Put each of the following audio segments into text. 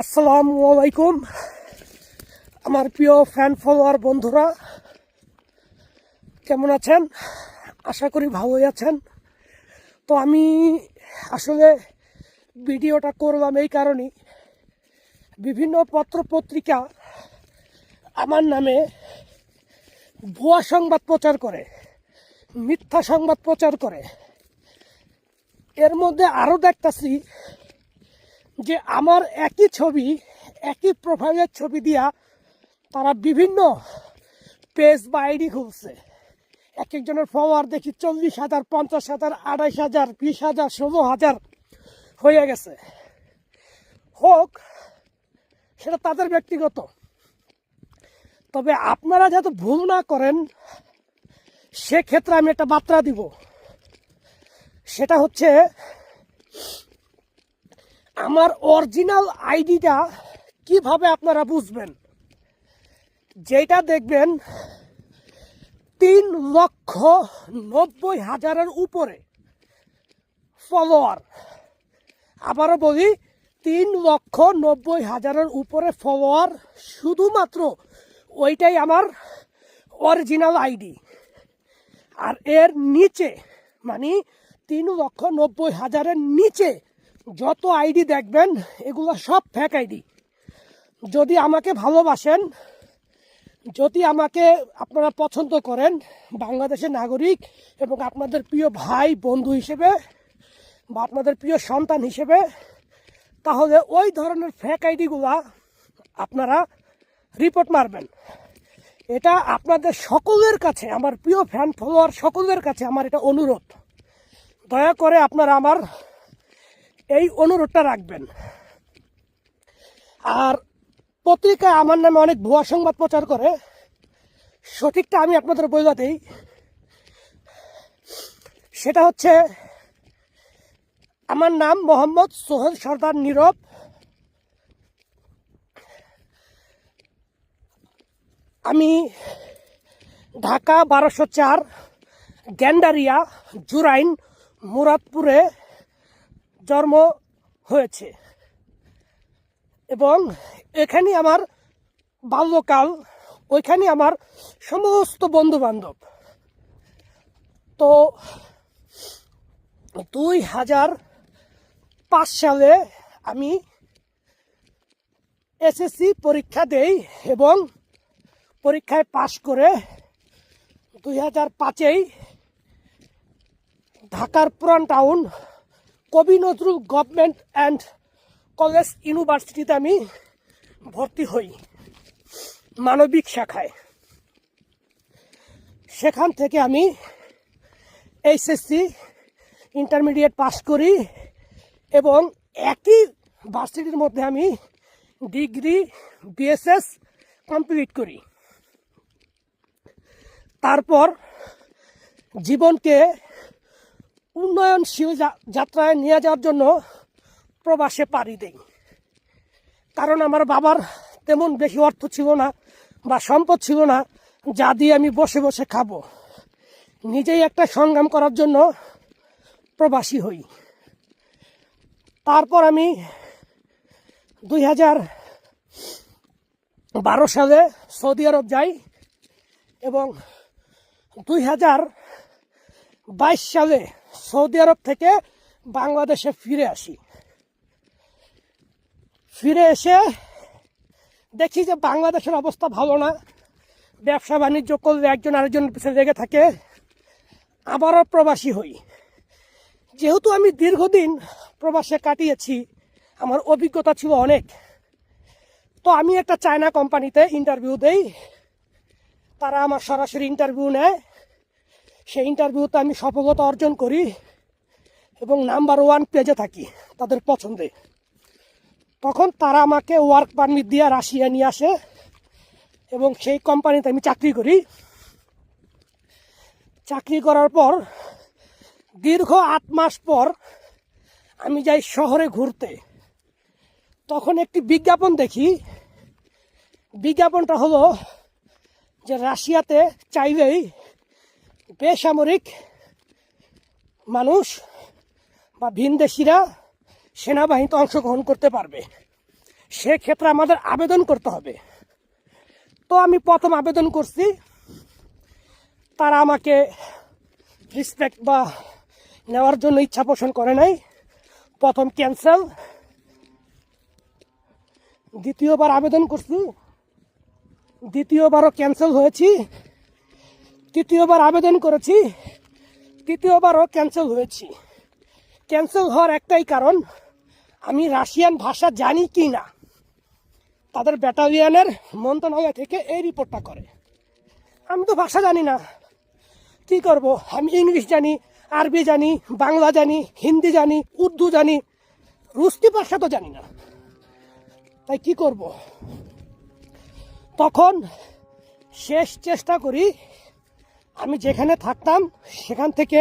আসসালামু আলাইকুম। আমার প্রিয় ফ্যান ফলোয়ার বন্ধুরা, কেমন আছেন? আশা করি ভালোই আছেন। তো আমি আসলে ভিডিওটা করলাম এই কারণেই। বিভিন্ন পত্র পত্রিকা আমার নামে ভুয়া সংবাদ প্রচার করে, মিথ্যা সংবাদ প্রচার করে। এর মধ্যে আরও দেখতাছি যে আমার একই ছবি, একই প্রোফাইলের ছবি দিয়া তারা বিভিন্ন পেজ বা আইডি খুলছে। এক একজনের ফলোয়ার দেখি চল্লিশ হাজার, পঞ্চাশ হাজার, আড়াইশ হাজার, বিশ হাজার, ষোলো হাজার হয়ে গেছে। হোক, সেটা তাদের ব্যক্তিগত। তবে আপনারা যাতে ভুল না করেন, সেক্ষেত্রে আমি একটা বার্তা দিব। সেটা হচ্ছে আমার অরিজিনাল আইডিটা কীভাবে আপনারা বুঝবেন? যেটা দেখবেন, তিন লক্ষ নব্বই হাজারের উপরে ফলোয়ার আবারও বলি, তিন লক্ষ নব্বই হাজারের উপরে ফলোয়ার শুধুমাত্র ওইটাই আমার অরিজিনাল আইডি। আর এর নিচে মানে তিন লক্ষ নব্বই হাজারের নিচে যত আইডি দেখবেন, এগুলো সব ফ্যাক আইডি। যদি আমাকে ভালোবাসেন, যদি আমাকে আপনারা পছন্দ করেন, বাংলাদেশের নাগরিক এবং আপনাদের প্রিয় ভাই, বন্ধু হিসেবে বা আপনাদের প্রিয় সন্তান হিসেবে, তাহলে ওই ধরনের ফ্যাক আইডিগুলা আপনারা রিপোর্ট মারবেন। এটা আপনাদের সকলের কাছে, আমার প্রিয় ফ্যান ফলোয়ার সকলের কাছে আমার এটা অনুরোধ। দয়া করে আপনারা আমার এই অনুরোধটা রাখবেন। আর পত্রিকায় আমার নামে অনেক ভুয়া সংবাদ প্রচার করে। সঠিকটা আমি আপনাদের দিই। সেটা হচ্ছে, আমার নাম মোহাম্মদ সোহেল সর্দার নীরব। আমি ঢাকা বারোশো চার, গ্যান্ডারিয়া, জুরাইন, মুরাদপুরে জন্ম হয়েছে। এবং এখানে আমার বাল্যকাল, ওইখানে আমার সমস্ত বন্ধু বান্ধব তো দুই হাজার পাঁচ সালে আমি এসএসসি পরীক্ষা দেই এবং পরীক্ষায় পাশ করে দুই হাজার পাঁচেই ঢাকার পুরান টাউন কবি নজরুল গভর্নমেন্ট অ্যান্ড কলেজ ইউনিভার্সিটিতে আমি ভর্তি হই মানবিক শাখায়। সেখান থেকে আমি এইচএসসি ইন্টারমিডিয়েট পাস করি এবং একই ভার্সিটির মধ্যে আমি ডিগ্রি, বিএসএস কমপ্লিট করি। তারপর জীবনকে উন্নয়নশীল যাত্রায় নিয়ে যাওয়ার জন্য প্রবাসে পাড়ি দেই। কারণ আমার বাবার তেমন বেশি অর্থ ছিল না বা সম্পদ ছিল না, যা দিয়ে আমি বসে বসে খাব। নিজেই একটা সংগ্রাম করার জন্য প্রবাসী হই। তারপর আমি দুই হাজার বারো সালে সৌদি আরব যাই এবং দুই হাজার বাইশ সালে সৌদি আরব থেকে বাংলাদেশে ফিরে আসি। ফিরে এসে দেখি যে বাংলাদেশের অবস্থা ভালো না। ব্যবসা বাণিজ্য করলে একজন আরেকজন পিছনে লেগে থাকে। আবারও প্রবাসী হই। যেহেতু আমি দীর্ঘদিন প্রবাসে কাটিয়েছি, আমার অভিজ্ঞতা ছিল অনেক। তো আমি একটা চায়না কোম্পানিতে ইন্টারভিউ দেই। তারা আমার সরাসরি ইন্টারভিউ নেয়। সেই ইন্টারভিউতে আমি সফলতা অর্জন করি এবং নাম্বার ওয়ান পেজে থাকি তাদের পছন্দে। তখন তারা আমাকে ওয়ার্ক পারমিট দিয়ে রাশিয়া নিয়ে আসে এবং সেই কোম্পানিতে আমি চাকরি করি। চাকরি করার পর দীর্ঘ আট মাস পর আমি যাই শহরে ঘুরতে। তখন একটি বিজ্ঞাপন দেখি। বিজ্ঞাপনটা হলো যে রাশিয়াতে চাইলেই বেসামরিক মানুষ বা ভিনদেশিরা সেনাবাহিনীতে অংশগ্রহণ করতে পারবে। সেক্ষেত্রে আমাদের আবেদন করতে হবে। তো আমি প্রথম আবেদন করছি, তারা আমাকে রিসপেক্ট বা নেওয়ার জন্য ইচ্ছা পোষণ করে নাই। প্রথম ক্যান্সেল দ্বিতীয়বার আবেদন করছি। দ্বিতীয়বারও ক্যান্সেল হয়েছি। তৃতীয়বার আবেদন করেছি, তৃতীয়বারও ক্যান্সেল হয়েছি। ক্যান্সেল হওয়ার একটাই কারণ, আমি রাশিয়ান ভাষা জানি কি না। তাদের ব্যাটালিয়ানের মন্ত্রণালয় থেকে এই রিপোর্টটা করে। আমি তো ভাষা জানি না। কি করব? আমি ইংলিশ জানি, আরবি জানি, বাংলা জানি, হিন্দি জানি, উর্দু জানি রুস্তি ভাষা তো জানি না। তাই কি করব? তখন শেষ চেষ্টা করি আমি যেখানে থাকতাম, সেখান থেকে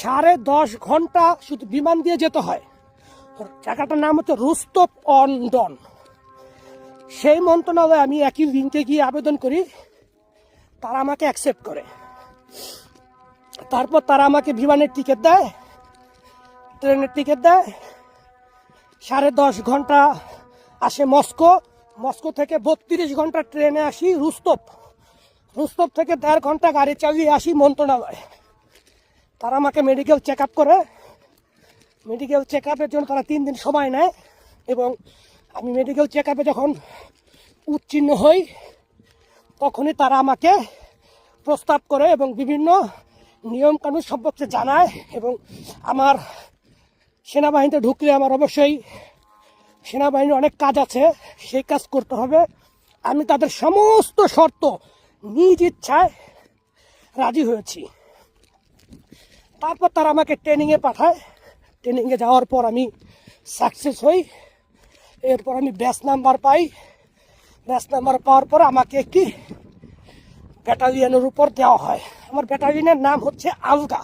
সাড়ে দশ ঘণ্টা শুধু বিমান দিয়ে যেতে হয়। জায়গাটার নাম হচ্ছে রুস্তপ অন ডন সেই মন্ত্রণালয়ে আমি একই লিঙ্কে গিয়ে আবেদন করি, তারা আমাকে অ্যাকসেপ্ট করে। তারপর তারা আমাকে বিমানের টিকিট দেয়, ট্রেনের টিকিট দেয়। সাড়ে দশ ঘণ্টা আসে মস্কো। মস্কো থেকে বত্রিশ ঘণ্টা ট্রেনে আসি রুস্তপ রুস্তব থেকে দেড় ঘণ্টা গাড়ি চালিয়ে আসি মন্ত্রণালয়। তারা আমাকে মেডিকেল চেক আপ করে। মেডিকেল চেক আপের জন্য তারা তিন দিন সময় নেয় এবং আমি মেডিকেল চেক আপে যখন উত্তীর্ণ হই, তখনই তারা আমাকে প্রস্তাব করে এবং বিভিন্ন নিয়মকানুন সম্পর্কে জানায় এবং আমার সেনাবাহিনীতে ঢুকলে আমার অবশ্যই সেনাবাহিনীর অনেক কাজ আছে, সেই কাজ করতে হবে। আমি তাদের সমস্ত শর্ত নিজ ইচ্ছায় রাজি হয়েছি। তারপর তারা আমাকে ট্রেনিংয়ে পাঠায়। ট্রেনিংয়ে যাওয়ার পর আমি সাকসেস হই। এরপর আমি ব্যাচ নাম্বার পাই। ব্যাচ নাম্বার পাওয়ার পর আমাকে একটি ব্যাটালিয়নের উপর দেওয়া হয়। আমার ব্যাটালিয়নের নাম হচ্ছে আলগা।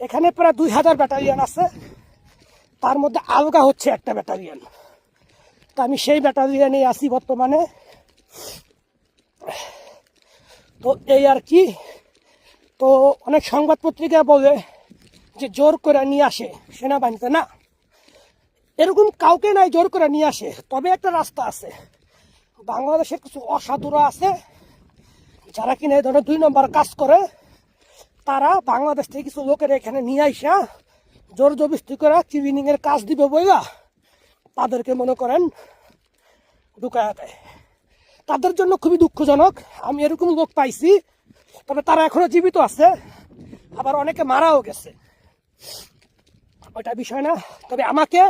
এখানে প্রায় দুই হাজার ব্যাটালিয়ন আছে। তার মধ্যে আলগা হচ্ছে একটা ব্যাটালিয়ন তা আমি সেই ব্যাটালিয়নে আছি বর্তমানে। তো এই আর কি। তো অনেক সংবাদ পত্রিকা বলে যে জোর করে নিয়ে আসে সেনাবাহিনীতে, না? এরকম কাউকে নাই জোর করে নিয়ে আসে, তবে একটা রাস্তা আছে। বাংলাদেশের কিছু অসাধুরা আছে, যারা কিনা এই ধরনের দুই নম্বর কাজ করে, তারা বাংলাদেশ থেকে কিছু লোকের এখানে নিয়ে আইসা জোর জবস্তি করে এর কাজ দিবে বইলা তাদেরকে মনে করেন ঢুকায় দেয়। তাদের জন্য খুবই দুঃখজনক। আমি এরকম লোক পাইছি, তবে তারা এখনও জীবিত আছে। আবার অনেকে মারাও গেছে। ওটা বিষয় না। তবে আমাকে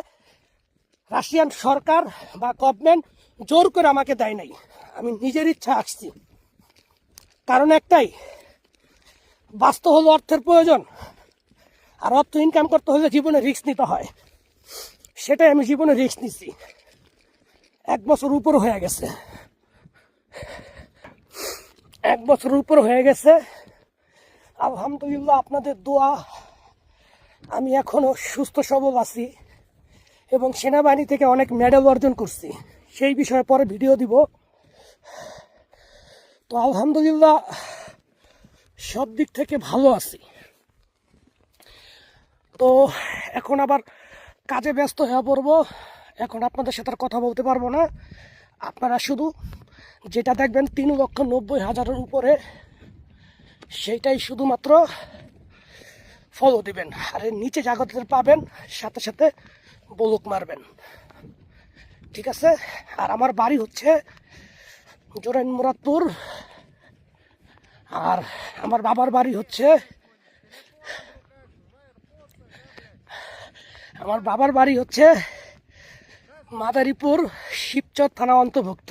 রাশিয়ান সরকার বা গভর্নমেন্ট জোর করে আমাকে দেয় নাই। আমি নিজের ইচ্ছা আসছি। কারণ একটাই বাস্তব হলো অর্থের প্রয়োজন, আর অর্থ ইনকাম করতে হলে জীবনে রিস্ক নিতে হয়। সেটাই আমি জীবনে রিস্ক নিচ্ছি এক বছর উপর হয়ে গেছে। এক বছর উপর হয়ে গেছে। আলহামদুলিল্লাহ আপনাদের দোয়া, আমি এখনও সুস্থ সবল আছি এবং সেনাবাহিনী থেকে অনেক মেডেল অর্জন করছি। সেই বিষয়ে পরে ভিডিও দিব। তো আলহামদুলিল্লাহ, সব দিক থেকে ভালো আছি। তো এখন আবার কাজে ব্যস্ত হয়ে পড়ব। এখন আপনাদের সাথে কথা বলতে পারব না। আপনারা শুধু যেটা দেখবেন তিন লক্ষ নব্বই হাজারের উপরে, সেইটাই শুধুমাত্র ফলো দিবেন। আর এর নিচে জাগতের পাবেন, সাথে সাথে বলুক মারবেন। ঠিক আছে? আর আমার বাড়ি হচ্ছে জোরাইন মুরাদপুর। আর আমার বাবার বাড়ি হচ্ছে, আমার বাবার বাড়ি হচ্ছে মাদারীপুর শিবচর থানা অন্তর্ভুক্ত।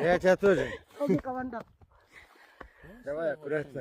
예, 제가 또 거기 가만다. 내가 그랬어.